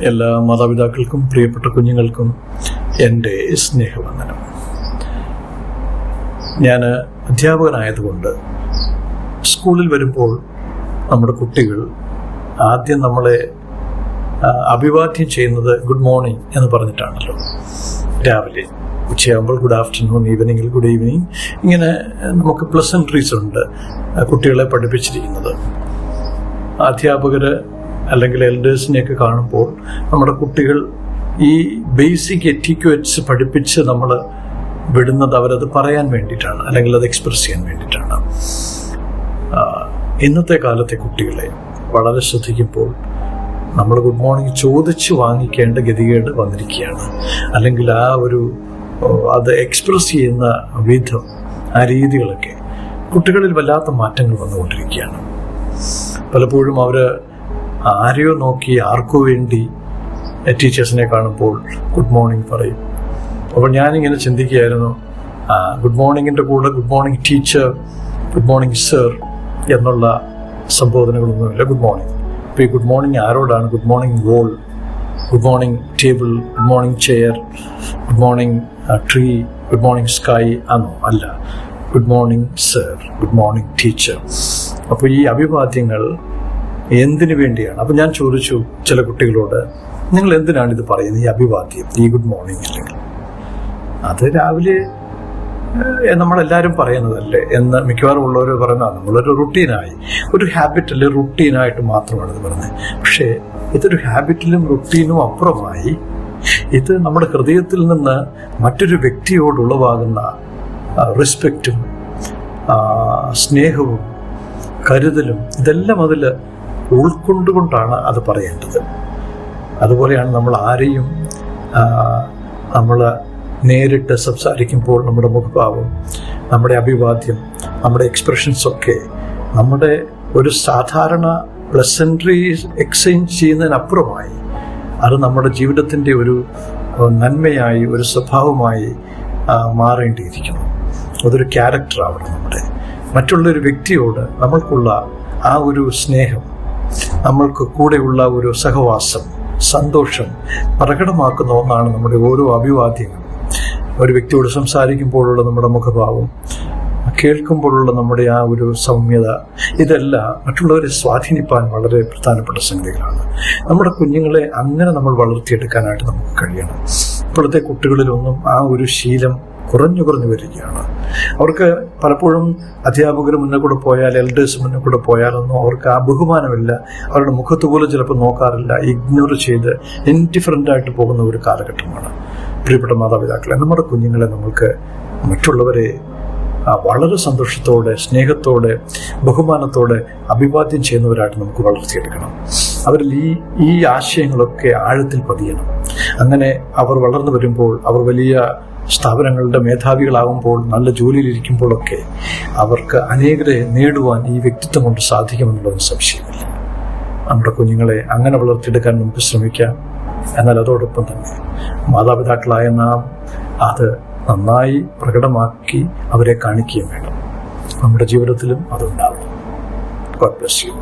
എല്ലാ മാതാപിതാക്കൾക്കും പ്രിയപ്പെട്ട കുഞ്ഞുങ്ങൾക്കും എന്റെ സ്നേഹവന്ദനം. ഞാൻ അധ്യാപകനായതുകൊണ്ട് സ്കൂളിൽ വരുമ്പോൾ നമ്മുടെ കുട്ടികൾ ആദ്യം നമ്മളെ അഭിവാദ്യം ചെയ്യുന്നത് ഗുഡ് മോർണിംഗ് എന്ന് പറഞ്ഞിട്ടാണല്ലോ. രാവിലെ ഉച്ചയാകുമ്പോൾ ഗുഡ് ആഫ്റ്റർനൂൺ ഈവനിങ്ങിൽ ഗുഡ് ഈവനിങ് ഇങ്ങനെ നമുക്ക് പ്ലസൻട്രീസ് ഉണ്ട് കുട്ടികളെ പഠിപ്പിച്ചിരിക്കുന്നത്. അധ്യാപകർ അല്ലെങ്കിൽ എൽഡേഴ്സിനെയൊക്കെ കാണുമ്പോൾ നമ്മുടെ കുട്ടികൾ ഈ ബേസിക് എറ്റിക്വറ്റ്സ് പഠിപ്പിച്ച് നമ്മൾ വിടുന്നത് അവരത് പറയാൻ വേണ്ടിയിട്ടാണ് അല്ലെങ്കിൽ അത് എക്സ്പ്രസ് ചെയ്യാൻ വേണ്ടിയിട്ടാണ്. ഇന്നത്തെ കാലത്തെ കുട്ടികളെ വളരെ ശ്രദ്ധിക്കുമ്പോൾ നമ്മൾ ഗുഡ് മോർണിംഗ് ചോദിച്ച് വാങ്ങിക്കേണ്ട ഗതികേട് വന്നിരിക്കുകയാണ്. അല്ലെങ്കിൽ ആ ഒരു അത് എക്സ്പ്രസ് ചെയ്യുന്ന വിധം ആ രീതികളൊക്കെ കുട്ടികളിൽ വല്ലാത്ത മാറ്റങ്ങൾ വന്നുകൊണ്ടിരിക്കുകയാണ്. പലപ്പോഴും അവർ ആരെയോ നോക്കി ആർക്കോ വേണ്ടി ടീച്ചേഴ്സിനെ കാണുമ്പോൾ ഗുഡ് മോർണിംഗ് പറയും അപ്പോൾ ഞാനിങ്ങനെ ചിന്തിക്കുകയായിരുന്നു ഗുഡ് മോർണിംഗിന്റെ കൂടെ good morning teacher good morning sir എന്നുള്ള സംബോധനകളൊന്നുമില്ല ഗുഡ് മോർണിംഗ് അപ്പോൾ ഈ ഗുഡ് മോർണിംഗ് ആരോടാണ് good morning wall good morning table good morning chair good morning tree good morning sky ആണോ അല്ല good morning sir good morning teacher അപ്പോൾ ഈ അഭിവാദ്യങ്ങൾ എന്തിനു വേണ്ടിയാണ്? അപ്പം ഞാൻ ചോദിച്ചു ചില കുട്ടികളോട് നിങ്ങൾ എന്തിനാണ് ഇത് പറയുന്നത്? ഈ അഭിവാദ്യം ഈ ഗുഡ് മോർണിംഗ് അല്ലെങ്കിൽ അത് രാവിലെ നമ്മളെല്ലാവരും പറയുന്നതല്ലേ എന്ന് മിക്കവാറും ഉള്ളവർ പറയുന്നതാണ് നമ്മളൊരു റുട്ടീനായി ഒരു ഹാബിറ്റ് അല്ലെ റുട്ടീനായിട്ട് മാത്രമാണ് ഇത് പറയുന്നത്. പക്ഷേ ഇതൊരു ഹാബിറ്റിലും റുട്ടീനും അപ്പുറമായി ഇത് നമ്മുടെ ഹൃദയത്തിൽ നിന്ന് മറ്റൊരു വ്യക്തിയോട് ഉളവാകുന്ന റെസ്പെക്റ്റും സ്നേഹവും കരുതലും ഇതെല്ലാം അതിൽ ഉൾക്കൊണ്ടുകൊണ്ടാണ് അത് പറയേണ്ടത്. അതുപോലെയാണ് നമ്മൾ ആരെയും നമ്മൾ നേരിട്ട് സംസാരിക്കുമ്പോൾ നമ്മുടെ മുഖഭാവം നമ്മുടെ അഭിവാദ്യം നമ്മുടെ എക്സ്പ്രഷൻസ് ഒക്കെ നമ്മുടെ ഒരു സാധാരണ പ്ലസൻട്രി എക്സ്ചേഞ്ച് ചെയ്യുന്നതിനപ്പുറമായി അത് നമ്മുടെ ജീവിതത്തിന്റെ ഒരു നന്മയായി ഒരു സ്വഭാവമായി മാറേണ്ടിയിരിക്കുന്നു. അതൊരു ക്യാരക്ടർ ആവണം നമ്മുടെ. മറ്റുള്ളൊരു വ്യക്തിയോട് നമ്മൾക്കുള്ള ആ ഒരു സ്നേഹം നമ്മൾക്ക് കൂടെയുള്ള ഒരു സഹവാസം സന്തോഷം പ്രകടമാക്കുന്ന ഒന്നാണ് നമ്മുടെ ഓരോ അഭിവാദ്യങ്ങളും. ഒരു വ്യക്തിയോട് സംസാരിക്കുമ്പോഴുള്ള നമ്മുടെ മുഖഭാവം കേൾക്കുമ്പോഴുള്ള നമ്മുടെ ആ ഒരു സൗമ്യത ഇതെല്ലാം മറ്റുള്ളവരെ സ്വാധീനിപ്പാൻ വളരെ പ്രധാനപ്പെട്ട സംഗതികളാണ്. നമ്മുടെ കുഞ്ഞുങ്ങളെ അങ്ങനെ നമ്മൾ വളർത്തിയെടുക്കാനായിട്ട് നമുക്ക് കഴിയണം. ഇപ്പോഴത്തെ കുട്ടികളിലൊന്നും ആ ഒരു ശീലം കുറഞ്ഞു കുറഞ്ഞു വരികയാണ്. അവർക്ക് പലപ്പോഴും അധ്യാപകർ മുന്നേ കൂടെ പോയാൽ എൽഡേഴ്സ് മുന്നേ കൂടെ പോയാലൊന്നും അവർക്ക് ആ ബഹുമാനമില്ല. അവരുടെ മുഖത്ത് പോലും ചിലപ്പോൾ നോക്കാറില്ല. ഇഗ്നോർ ചെയ്ത് ഇൻഡിഫറന്റ് ആയിട്ട് പോകുന്ന ഒരു കാലഘട്ടമാണ്. പ്രിയപ്പെട്ട മാതാപിതാക്കളെ നമ്മുടെ കുഞ്ഞുങ്ങളെ നമ്മൾക്ക് മറ്റുള്ളവരെ വളരെ സന്തോഷത്തോടെ സ്നേഹത്തോടെ ബഹുമാനത്തോടെ അഭിവാദ്യം ചെയ്യുന്നവരായിട്ട് നമുക്ക് വളർത്തിയെടുക്കണം. അവരിൽ ഈ ഈ ആശയങ്ങളൊക്കെ ആഴത്തിൽ പതിയണം. അങ്ങനെ അവർ വളർന്നു വരുമ്പോൾ അവർ വലിയ സ്ഥാപനങ്ങളുടെ മേധാവികളാകുമ്പോൾ നല്ല ജോലിയിലിരിക്കുമ്പോഴൊക്കെ അവർക്ക് അനേകരെ നേടുവാൻ ഈ വ്യക്തിത്വം കൊണ്ട് സാധിക്കുമെന്നുള്ളതിന് സംശയമില്ല. നമ്മുടെ കുഞ്ഞുങ്ങളെ അങ്ങനെ വളർത്തിയെടുക്കാൻ നമുക്ക് ശ്രമിക്കാം. എന്നാൽ അതോടൊപ്പം തന്നെ മാതാപിതാക്കളായ നാം അത് നന്നായി പ്രകടമാക്കി അവരെ കാണിക്കുകയും വേണം. നമ്മുടെ ജീവിതത്തിലും അതുണ്ടാവും ഗോഡ് ബ്ലസ് യു